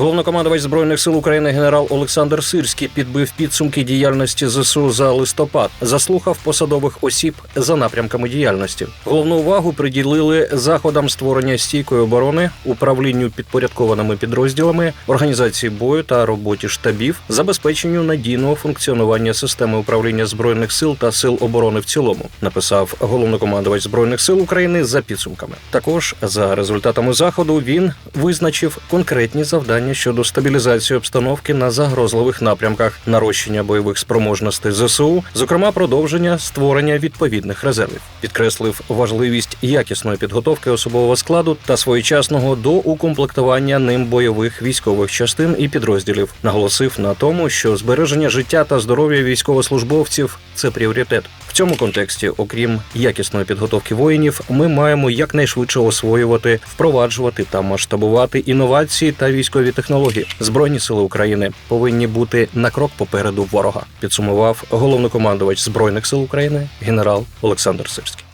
Головнокомандувач збройних сил України генерал Олександр Сирський підбив підсумки діяльності ЗСУ за листопад, заслухав посадових осіб за напрямками діяльності. Головну увагу приділили заходам створення стійкої оборони, управлінню підпорядкованими підрозділами, організації бою та роботі штабів, забезпеченню надійного функціонування системи управління збройних сил та сил оборони в цілому, написав головнокомандувач збройних сил України за підсумками. Також за результатами заходу він визначив конкретні завдання щодо стабілізації обстановки на загрозливих напрямках, нарощення бойових спроможностей ЗСУ, зокрема продовження створення відповідних резервів, підкреслив важливість якісної підготовки особового складу та своєчасного доукомплектування ним бойових військових частин і підрозділів. Наголосив на тому, що збереження життя та здоров'я військовослужбовців це пріоритет. В цьому контексті, окрім якісної підготовки воїнів, ми маємо якнайшвидше освоювати, впроваджувати та масштабувати інновації та військові технології. Збройні сили України повинні бути на крок попереду ворога. Підсумував головнокомандувач збройних сил України генерал Олександр Сирський.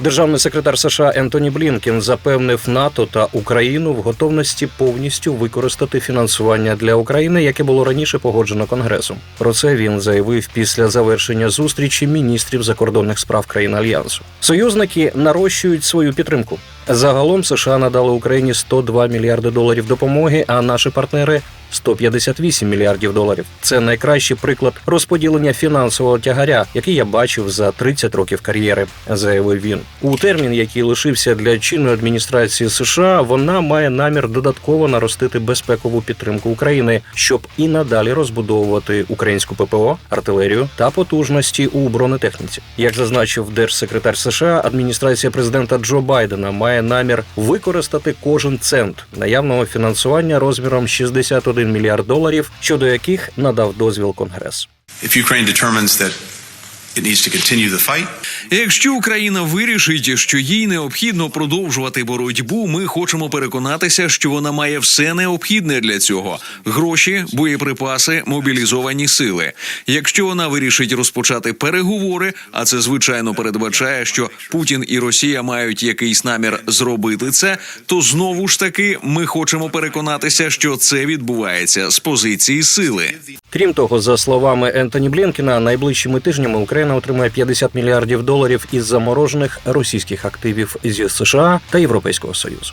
Державний секретар США Ентоні Блінкен запевнив НАТО та Україну в готовності повністю використати фінансування для України, яке було раніше погоджено Конгресом. Про це він заявив після завершення зустрічі міністрів закордонних справ країн альянсу. Союзники нарощують свою підтримку. Загалом США надали Україні 102 мільярди доларів допомоги, а наші партнери 158 мільярдів доларів. Це найкращий приклад розподілення фінансового тягаря, який я бачив за 30 років кар'єри, заявив він. У термін, який лишився для чинної адміністрації США, вона має намір додатково наростити безпекову підтримку України, щоб і надалі розбудовувати українську ППО, артилерію та потужності у бронетехніці. Як зазначив держсекретар США, адміністрація президента Джо Байдена має намір використати кожен цент наявного фінансування розміром 61 мільярд доларів, щодо яких надав дозвіл Конгрес. If Ukraine determines that it Якщо Україна вирішить, що їй необхідно продовжувати боротьбу, ми хочемо переконатися, що вона має все необхідне для цього: гроші, боєприпаси, мобілізовані сили. Якщо вона вирішить розпочати переговори, а це звичайно передбачає, що Путін і Росія мають якийсь намір зробити це, то знову ж таки ми хочемо переконатися, що це відбувається з позиції сили. Крім того, за словами Ентоні Блінкіна, найближчими тижнями Україна отримає 50 мільярдів доларів із заморожених російських активів зі США та Європейського Союзу.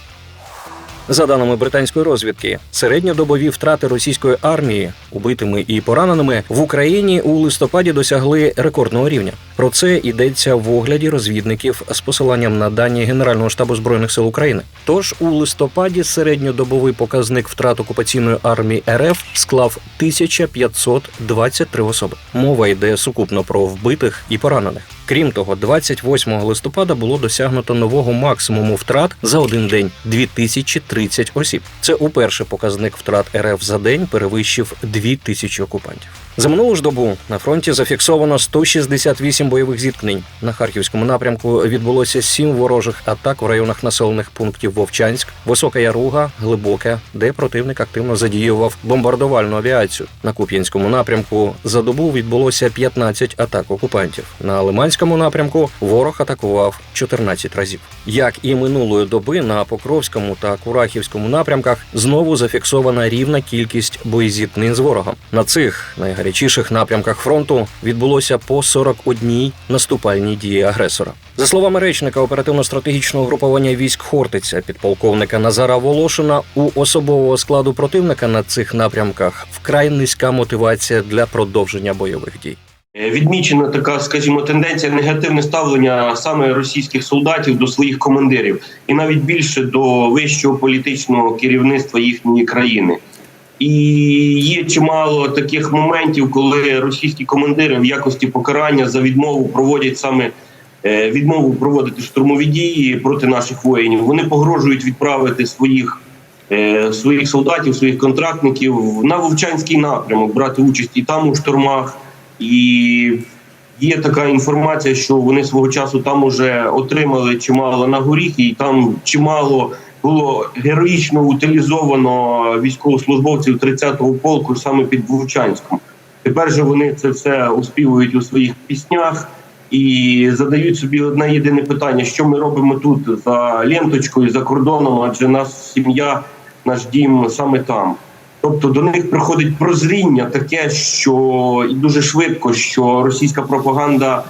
За даними британської розвідки, середньодобові втрати російської армії убитими і пораненими в Україні у листопаді досягли рекордного рівня. Про це йдеться в огляді розвідників з посиланням на дані Генерального штабу збройних сил України. Тож у листопаді середньодобовий показник втрат окупаційної армії РФ склав 1523 особи. Мова йде сукупно про вбитих і поранених. Крім того, 28 листопада було досягнуто нового максимуму втрат за один день 2030 осіб. Це уперше показник втрат РФ за день перевищив 2000 окупантів. За минулу ж добу на фронті зафіксовано 168 бойових зіткнень. На харківському напрямку відбулося 7 ворожих атак у районах населених пунктів Вовчанськ, Висока Яруга, Глибоке, де противник активно задіював бомбардувальну авіацію. На Куп'янському напрямку за добу відбулося 15 атак окупантів. На Лиманському напрямку ворог атакував 14 разів. Як і минулої доби на Покровському та Курахівському напрямках знову зафіксована рівна кількість боєзіткнень з ворогом. На цих найгарячіших напрямках фронту відбулося по 41 наступальній дії агресора. За словами речника оперативно-стратегічного групування військ Хортиця, підполковника Назара Волошина, у особового складу противника на цих напрямках вкрай низька мотивація для продовження бойових дій. Е, Відмічена така, скажімо, тенденція негативне ставлення саме російських солдатів до своїх командирів, і навіть більше до вищого політичного керівництва їхньої країни. І є чимало таких моментів, коли російські командири в якості покарання за відмову проводять саме е, відмову проводити штурмові дії проти наших воїнів. Вони погрожують відправити своїх е, своїх солдатів, своїх контрактників на Вовчанський напрямок, брати участь і там у штурмах. І є така інформація, що вони свого часу там уже отримали чимало на горіхи, і там чимало було героїчно утилізовано військовослужбовців 30-го полку саме під Вовчанськом. Тепер же вони це все оспівують у своїх піснях і задають собі одне єдине питання: що ми робимо тут за ленточкою, за кордоном, адже нас сім'я, наш дім саме там. Тобто до них приходить прозріння таке, що і дуже швидко, що російська пропаганда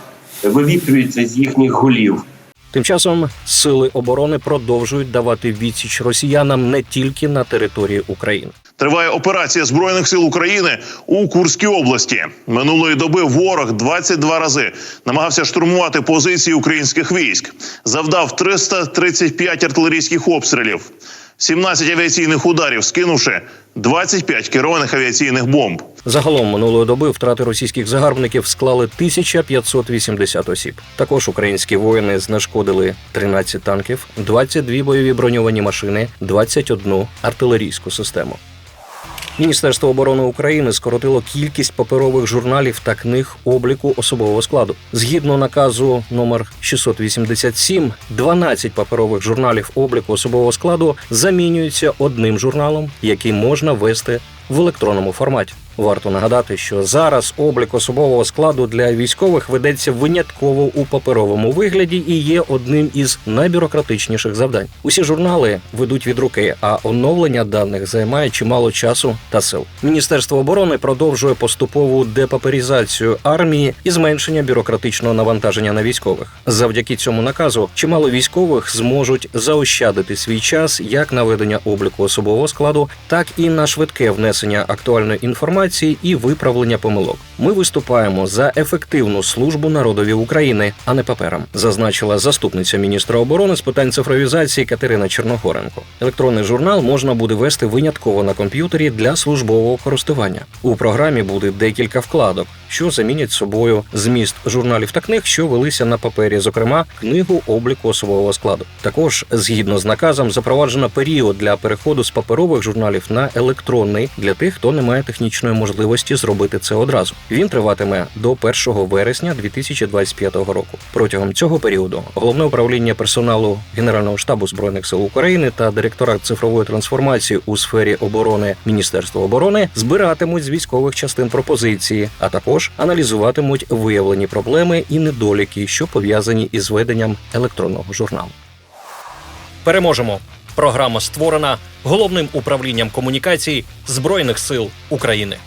вивітрюється з їхніх голів. Тим часом сили оборони продовжують давати відсіч росіянам не тільки на території України. Триває операція збройних сил України у Курській області. Минулої доби ворог 22 рази намагався штурмувати позиції українських військ. Завдав 335 артилерійських обстрілів, 17 авіаційних ударів, скинувши 25 керованих авіаційних бомб. Загалом минулої доби втрати російських загарбників склали 1580 осіб. Також українські воїни знешкодили 13 танків, 22 бойові броньовані машини, 21 артилерійську систему. Міністерство оборони України скоротило кількість паперових журналів та книг обліку особового складу. Згідно наказу номер 687, 12 паперових журналів обліку особового складу замінюються одним журналом, який можна вести в електронному форматі. Варто нагадати, що зараз облік особового складу для військових ведеться винятково у паперовому вигляді і є одним із найбюрократичніших завдань. Усі журнали ведуть від руки, а оновлення даних займає чимало часу та сил. Міністерство оборони продовжує поступову депаперізацію армії і зменшення бюрократичного навантаження на військових. Завдяки цьому наказу чимало військових зможуть заощадити свій час як на ведення обліку особового складу, так і на швидке внесення актуальної інформації і виправлення помилок. Ми виступаємо за ефективну службу народові України, а не паперам, зазначила заступниця міністра оборони з питань цифровізації Катерина Черногоренко. Електронний журнал можна буде вести винятково на комп'ютері для службового користування. У програмі буде декілька вкладок, що замінять собою зміст журналів та книг, що велися на папері, зокрема книгу обліку особового складу. Також згідно з наказом запроваджено період для переходу з паперових журналів на електронний для тих, хто не має технічної можливості зробити це одразу. Він триватиме до 1 вересня 2025 року. Протягом цього періоду головне управління персоналу Генерального штабу збройних сил України та директорат цифрової трансформації у сфері оборони Міністерства оборони збиратимуть з військових частин пропозиції, а також аналізуватимуть виявлені проблеми і недоліки, що пов'язані із веденням електронного журналу. Переможемо. Програма створена головним управлінням комунікацій Збройних сил України.